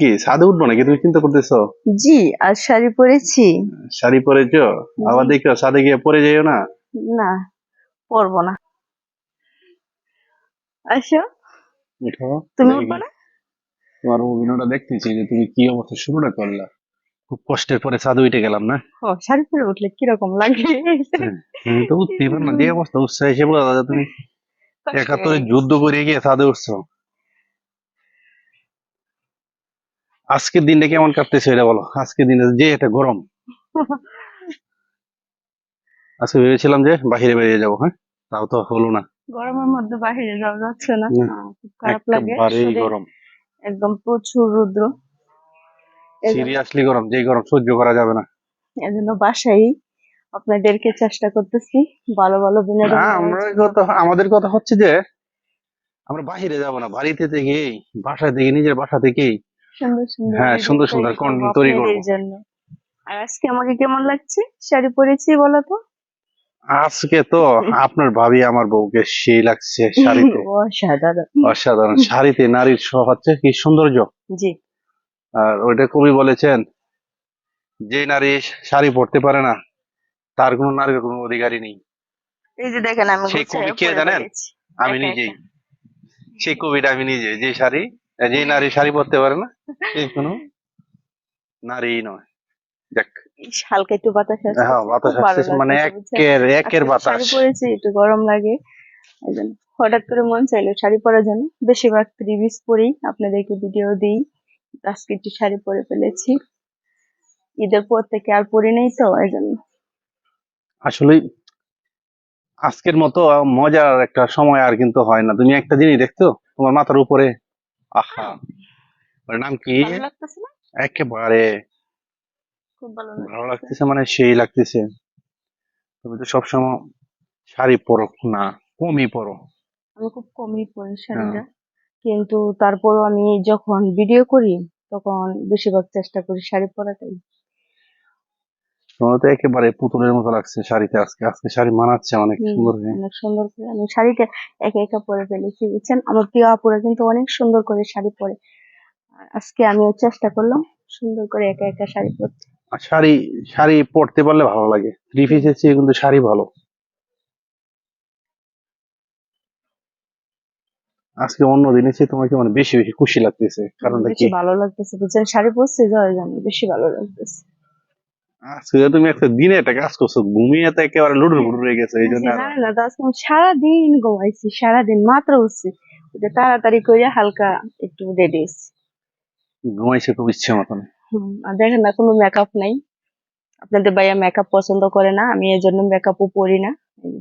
কি? ছাদে উঠবো নাকি? তুমি চিন্তা করতেছো? জি আর শাড়ি পরেছি। শাড়ি পরেছো? আবার দেখো ছাদে গিয়ে পরে যাইও না? না পরবো না। আসো। তুমি উঠবো না তোমার অভিনয়টা দেখতেছি যে তুমি কি অবস্থা শুরুটা করলা। খুব কষ্টের পরে ছাদে উঠে গেলাম না? ও শাড়ি পরে উঠলে কীরকম লাগে? তুমি তো উঠতেই পারো না যে অবস্থা উৎসাহ হিসেবে তুমি একাত্তরে যুদ্ধ করে গিয়ে ছাদে উঠছো। আজকের দিনটা কেমন কাটতেছে এটা বলো? আজকের দিনে যে এটা গরম। আজকে ভেবেছিলাম যে বাহিরে বেরিয়ে যাব হ্যাঁ? তাও তো হলো না। গরমের মধ্যে বাহিরে যাওয়া যাচ্ছে না। না, খুব খারাপ লাগে। গরম। একদম প্রচুর রুদ্র। সিরিয়াসলি গরম যে গরম সহ্য করা যাবে না। এজন্য বাসায় আপনাদেরকে চেষ্টা করতেছি ভালো ভালো বিনোদন না, দেওয়ার আমরা কথা আমাদের কথা হচ্ছে যে আমরা বাহিরে যাব না বাড়িতে থেকেই বাসা থেকে নিজের বাসা থেকেই। সুন্দর সুন্দর হ্যাঁ, সুন্দর সুন্দর তৈরি করব জন্য। আর আজকে আমাকে কেমন লাগছে? শাড়ি পরেছি বলো তো। আজকে তো আপনার ভাবি আমার বউকে সেই লাগছে শাড়িতে অসাধারণ। অসাধারণ। শাড়িতে নারীর হচ্ছে কি সৌন্দর্য। জি। আর ওইটা কবি বলেছেন যে নারী শাড়ি পরতে পারে না তার কোনো নারীর কোনো অধিকারই নেই। এই যে দেখেন আমি সেই কবি কে জানেন? আমি নিজেই। সেই কবিটা আমি নিজে যে শাড়ি যে নারী শাড়ি পরতে পারে না কোনো নারী নয়। দেখ। হালকা একটু বাতাস আসছে হ্যাঁ বাতাস আসছে মানে একের একের বাতাস শাড়ি পরেছি একটু গরম লাগে। এই হঠাৎ করে মন চাইলো শাড়ি পরার জন্য। বেশিরভাগ রিভিউজ পরেই আপনাদেরকে ভিডিও দিই। আজকে একটু শাড়ি পরে ফেলেছি। ঈদের পর থেকে আর পরি নেই তো এই জন্য। আসলে আজকের মতো মজার একটা সময় আর কিন্তু হয় না। তুমি একটা জিনিস দেখছ তোমার মাথার উপরে আহা। ওর নাম কি? ভালো লাগতেছে না? একেবারে খুব ভালো ভালো লাগতেছে মানে সেই লাগতেছে। তুমি তো সবসময় শাড়ি পরো না কমই পরো। আমি খুব কমই পরি হ্যাঁ। শাড়িটা কিন্তু তারপরও আমি যখন ভিডিও করি তখন বেশিরভাগ চেষ্টা করি শাড়ি পরাটাই। তোমার তো একেবারে পুতুলের মতো লাগছে শাড়িতে আজকে। আজকে শাড়ি মানাচ্ছে অনেক সুন্দর অনেক সুন্দর করে। আমি শাড়িটা একা একা পরে ফেলেছি বুঝছেন? আমার প্রিয় আপুরা কিন্তু অনেক সুন্দর করে শাড়ি পরে। আজকে আমিও চেষ্টা করলাম সুন্দর করে একা একা শাড়ি পরতে। শাড়ি শাড়ি পরতে পারলে ভালো লাগে। থ্রি পিসের চেয়ে কিন্তু শাড়ি ভালো। আজকে অন্য দিনের চেয়ে তোমাকে মানে বেশি বেশি খুশি লাগতেছে। কারণটা কি? ভালো লাগতেছে বুঝছেন? শাড়ি পরছি যাওয়ার জন্য বেশি ভালো লাগতেছে। আজকে তুমি একটা দিনে একটা কাজ করছ ঘুমিয়ে তো একেবারে লুডুর বুডুর হয়ে গেছে এই জন্য না তো আজকে সারাদিন ঘুমাইছি সারাদিন মাত্র উঠছি। ওটা তাড়াতাড়ি করে হালকা একটু রেডি হয়েছি ঘুমাইছে খুব ইচ্ছে মতন। আর দেখেন না কোনো মেকআপ নাই। আপনাদের ভাইয়া মেকআপ পছন্দ করে না আমি এর জন্য মেকআপও পরি না।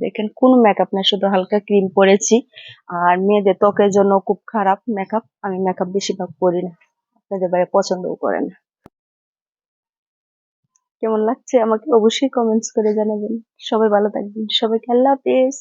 দেখেন কোনো মেকআপ না শুধু হালকা ক্রিম পরেছি। আর মেয়েদের ত্বকের জন্য খুব খারাপ মেকআপ আমি মেকআপ বেশিরভাগ পরি না। আপনাদের ভাইয়া পছন্দও করে না। কেমন লাগছে আমাকে অবশ্যই কমেন্টস করে জানাবেন। সবাই ভালো থাকবেন। সবাইকে আল্লাহ হাফেজ।